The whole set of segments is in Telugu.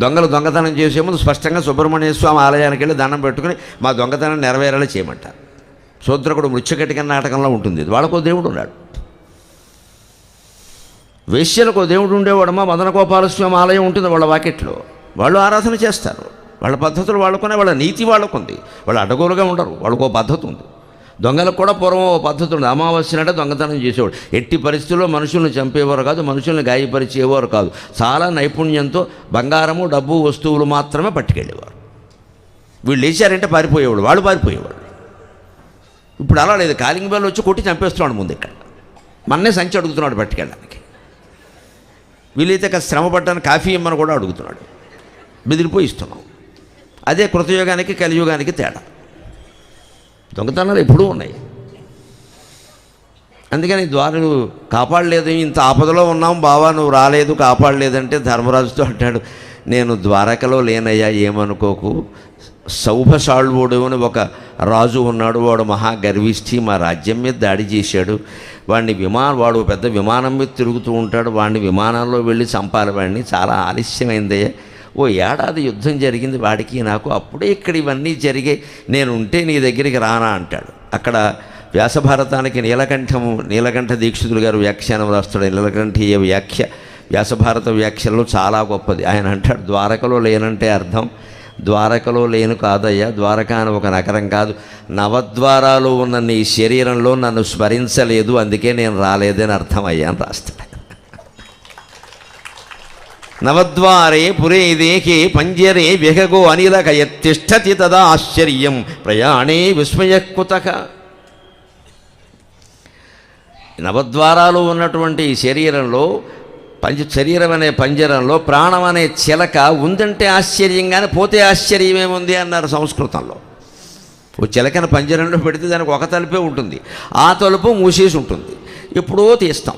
దొంగలు దొంగతనం చేసే ముందు స్పష్టంగా సుబ్రహ్మణ్య స్వామి ఆలయానికి వెళ్ళి దండం పెట్టుకుని మా దొంగతనం నెరవేరేలా చేయమంటారు శూద్రకుడు మృత్యుకటిక నాటకంలో ఉంటుంది. వాళ్ళకో దేవుడు ఉన్నాడు. వేశ్యలకు దేవుడు ఉండేవాడమ్మా మదన గోపాలస్వామి ఆలయం ఉంటుంది వాళ్ళ వాకిట్లో. వాళ్ళు ఆరాధన చేస్తారు. వాళ్ళ పద్ధతులు వాళ్ళకునే వాళ్ళ నీతి వాళ్ళకుంది. వాళ్ళు అడ్డగోలుగా ఉండరు. వాళ్ళకు ఒక పద్ధతి ఉంది. దొంగలకు కూడా పూర్వం ఓ పద్ధతి ఉంది అమావాస్య అంటే దొంగతనం చేసేవాడు. ఎట్టి పరిస్థితుల్లో మనుషుల్ని చంపేవారు కాదు మనుషుల్ని గాయపరిచేవారు కాదు. చాలా నైపుణ్యంతో బంగారము డబ్బు వస్తువులు మాత్రమే పట్టుకెళ్ళేవారు. వీళ్ళు లేచారంటే పారిపోయేవాడు వాళ్ళు పారిపోయేవాడు ఇప్పుడు అలా లేదు. కాలింగ్ బెల్ వచ్చి కొట్టి చంపేస్తున్నాడు ముందు ఇక్కడ. మన్నే సంచి అడుగుతున్నాడు పట్టుకెళ్ళడానికి. వీలైతే కాస్త శ్రమ పడ్డాను కాఫీ ఇమ్మని కూడా అడుగుతున్నాడు. బెదిరిపోయి ఇస్తున్నాం. అదే కృతయుగానికి కలియుగానికి తేడా. దొంగతనాలు ఎప్పుడూ ఉన్నాయి. అందుకని ద్వారాలు కాపాడలేదు ఇంత ఆపదలో ఉన్నాం బావా నువ్వు రాలేదు కాపాడలేదంటే ధర్మరాజుతో అంటాడు నేను ద్వారకలో లేనయ్యా ఏమనుకోకు. సౌభసాళువుడు అని ఒక రాజు ఉన్నాడు వాడు మహా గర్విష్ఠి మా రాజ్యం మీద దాడి చేశాడు. వాడిని విమానం వాడు పెద్ద విమానం మీద తిరుగుతూ ఉంటాడు వాడిని విమానంలో వెళ్ళి చంపాలి వాడిని. చాలా ఆలస్యమైందయ్యా. ఓ ఏడాది యుద్ధం జరిగింది వాడికి నాకు అప్పుడే ఇక్కడ ఇవన్నీ జరిగాయి నేను ఉంటే నీ దగ్గరికి రానా అంటాడు. అక్కడ వ్యాసభారతానికి నీలకంఠము నీలకంఠ దీక్షితులు గారు వ్యాఖ్యానం రాస్తాడు. నీలకంఠీయ వ్యాఖ్య వ్యాసభారత వ్యాఖ్యలో చాలా గొప్పది. ఆయన అంటాడు ద్వారకలో లేనంటే అర్థం ద్వారకలో లేను కాదయ్యా ద్వారక అని ఒక నగరం కాదు. నవద్వారాలు ఉన్న నీ శరీరంలో నన్ను స్మరించలేదు అందుకే నేను రాలేదని అర్థమయ్యా అని రాస్తాడు. నవద్వారే పురే దేహే పంజరే విహగో అనిలక యత్తిష్టతి తదా ఆశ్చర్యం. ప్రయాణే విస్మయకుతక నవద్వారాలు ఉన్నటువంటి ఈ శరీరంలో పంజ శరీరం అనే పంజరంలో ప్రాణం అనే చిలక ఉందంటే ఆశ్చర్యంగానే పోతే ఆశ్చర్యమేముంది అన్నారు సంస్కృతంలో. ఓ చిలకన పంజరంలో పెడితే దానికి ఒక తలుపే ఉంటుంది. ఆ తలుపు మూసేసి ఉంటుంది. ఎప్పుడో తీస్తాం.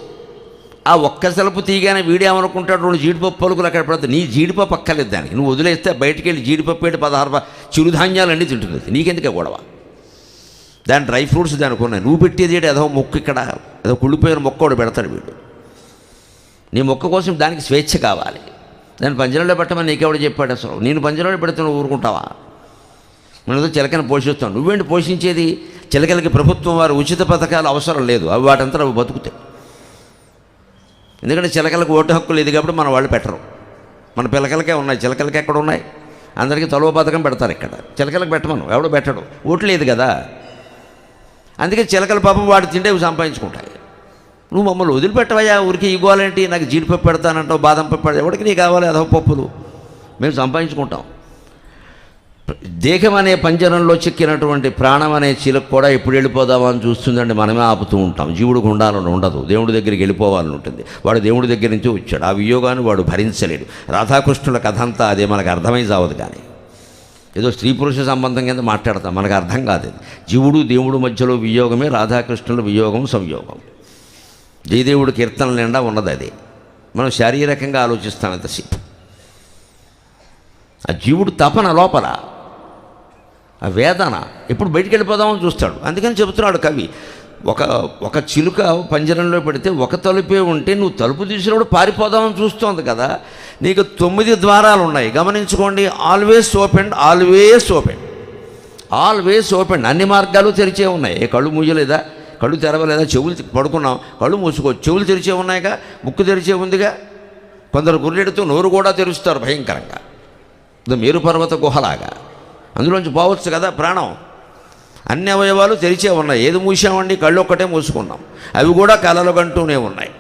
ఆ ఒక్క సెలపు తీయగానే వీడేమనుకుంటాడు రెండు జీడిపప్పు పలుకులు అక్కడ పడుతుంది నీ జీడిపప్పు అక్కర్లేదు దానికి. నువ్వు వదిలేస్తే బయటికి వెళ్ళి జీడిపప్పు ఏంటి? పదహారు చిరుధాన్యాలు అన్నీ తింటుంది నీకెందుకే గొడవ? దాని డ్రై ఫ్రూట్స్ దానికి ఉన్నాయి. నువ్వు పెట్టేది ఏంటి? ఏదో మొక్క ఇక్కడ ఏదో కుళ్ళిపోయిన మొక్క కూడా పెడతాడు వీడు. నీ మొక్క కోసం దానికి స్వేచ్ఛ కావాలి. దాన్ని పంజరంలో పెట్టమని నీకెవడు చెప్పాడు అసలు? నేను పంజరంలో పెడితే నువ్వు ఊరుకుంటావా? మనతో చిలకని పోషిస్తాను. నువ్వేంటి పోషించేది? చిలకలకి ప్రభుత్వం వారు ఉచిత పథకాలు అవసరం లేదు. అవి వాటంతా అవి బతుకుతాయి. ఎందుకంటే చిలకలకు ఓటు హక్కు లేదు కాబట్టి మన వాళ్ళు పెట్టరు. మన పిల్లకలకే ఉన్నాయి చిలకలకి ఎక్కడ ఉన్నాయి? అందరికీ తొలవ పథకం పెడతారు ఇక్కడ. చిలకలకు పెట్టమను ఎవడు పెట్టడు. ఓటు లేదు కదా. అందుకే చిలకల పాపం వాడు తింటే ఇవి సంపాదించుకుంటాయి. నువ్వు మమ్మల్ని వదిలిపెట్టవయ్యా ఊరికి ఇవ్వాలంటే నాకు జీడిపప్పు పెడతానంటావు బాదం పప్పు పెడతా ఎవరికి నీకు కావాలి అదవ పప్పులు? మేము సంపాదించుకుంటాం. దేహం అనే పంజరంలో చిక్కినటువంటి ప్రాణం అనే చిలకు కూడా ఎప్పుడు వెళ్ళిపోదామని చూస్తుందండి మనమే ఆపుతూ ఉంటాం. జీవుడికి ఉండాలని ఉండదు. దేవుడి దగ్గరికి వెళ్ళిపోవాలని ఉంటుంది. వాడు దేవుడి దగ్గర నుంచి వచ్చాడు. ఆ వియోగాన్ని వాడు భరించలేడు. రాధాకృష్ణుల కథ అంతా అదే. మనకు అర్థమై చావదు కానీ. ఏదో స్త్రీ పురుష సంబంధం కింద మాట్లాడతాం. మనకు అర్థం కాదు జీవుడు దేవుడు మధ్యలో వియోగమే రాధాకృష్ణుల వియోగం సంయోగం. జయదేవుడి కీర్తనల నిండా ఉన్నది అది. మనం శారీరకంగా ఆలోచిస్తాం ఎంతసేపు ఆ జీవుడు తపన లోపల. ఆ వేదన. ఎప్పుడు బయటికి వెళ్ళిపోదామని చూస్తాడు. అందుకని చెబుతున్నాడు కవి ఒక ఒక చిలుక పంజరంలో పెడితే ఒక తలుపే ఉంటే నువ్వు తలుపు తీసినప్పుడు పారిపోదామని చూస్తోంది కదా. నీకు తొమ్మిది ద్వారాలు ఉన్నాయి. గమనించుకోండి always open always open always open అన్ని మార్గాలు తెరిచే ఉన్నాయి. ఏ కళ్ళు మూయలేదా? కళ్ళు తెరవలేదా? చెవులు పడుకున్నాం. కళ్ళు మూసుకో. చెవులు తెరిచే ఉన్నాయిగా? ముక్కు తెరిచే ఉందిగా? కొందరు గుర్రెడుతూ నోరు కూడా తెరుస్తారు భయంకరంగా. ఇది మేరు పర్వత గుహలాగా. అందులోంచి పోవచ్చు కదా ప్రాణం. అన్ని అవయవాలు తెరిచే ఉన్నాయి. ఏది మూసామండి? కళ్ళు ఒక్కటే మూసుకున్నాం. అవి కూడా కలలు కంటూనే ఉన్నాయి.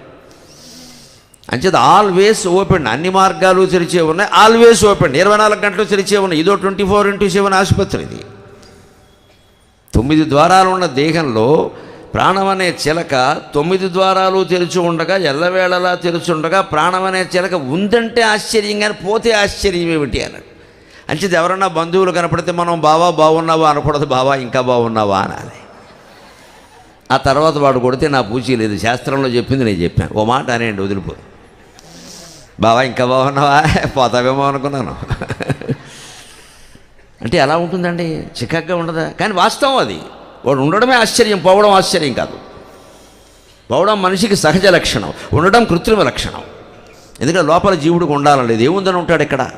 అంచేది ఆల్వేస్ ఓపెన్. అన్ని మార్గాలు తెరిచే ఉన్నాయి. Always open. ఇరవై నాలుగు గంటలు తెరిచే ఉన్నాయి. ఇదో ట్వంటీ ఫోర్ ఇంటూ సెవెన్ ఆసుపత్రి ఇది. తొమ్మిది ద్వారాలు ఉన్న దేహంలో ప్రాణం అనే చిలక తొమ్మిది ద్వారాలు తెరిచి ఉండగా ఎల్లవేళలా తెరిచి ఉండగా ప్రాణం అనే చిలక ఉందంటే ఆశ్చర్యం కానీ పోతే ఆశ్చర్యం ఏమిటి అన్నట్టు. అంచేది ఎవరన్నా బంధువులు కనపడితే మనం బావా బాగున్నావా అనకూడదు బావా ఇంకా బాగున్నావా అనాలి. ఆ తర్వాత వాడు కొడితే నా పూచి లేదు శాస్త్రంలో చెప్పింది నేను చెప్పాను. ఓ మాట అనేయండి వదిలిపో. బావా ఇంకా బాగున్నావా పోతావేమో అనుకున్నాను. అంటే ఎలా ఉంటుందండి? చికాగ్గా ఉండదా? కానీ వాస్తవం అది. వాడు ఉండడమే ఆశ్చర్యం పోవడం ఆశ్చర్యం కాదు. పోవడం మనిషికి సహజ లక్షణం ఉండడం కృత్రిమ లక్షణం. ఎందుకంటే లోపల జీవుడికి ఉండాలని లేదు. ఏముందని ఉంటాడు ఇక్కడ?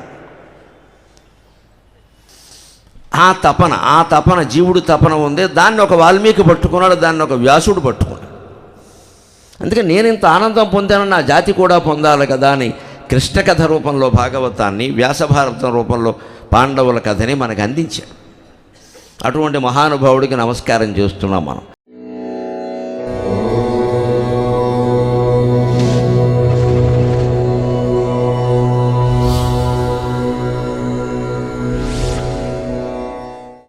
ఆ తపన ఆ తపన జీవుడు తపన ఉంది దాన్ని ఒక వాల్మీకి పట్టుకున్నాడు దాన్ని ఒక వ్యాసుడు పట్టుకున్నాడు. అందుకే నేను ఇంత ఆనందం పొందాను నా జాతి కూడా పొందాలి కదా అని కృష్ణ కథ రూపంలో భాగవతాన్ని వ్యాసభారతం రూపంలో పాండవుల కథని మనకు అందించాడు. అటువంటి మహానుభావుడికి నమస్కారం చేస్తున్నాం మనం.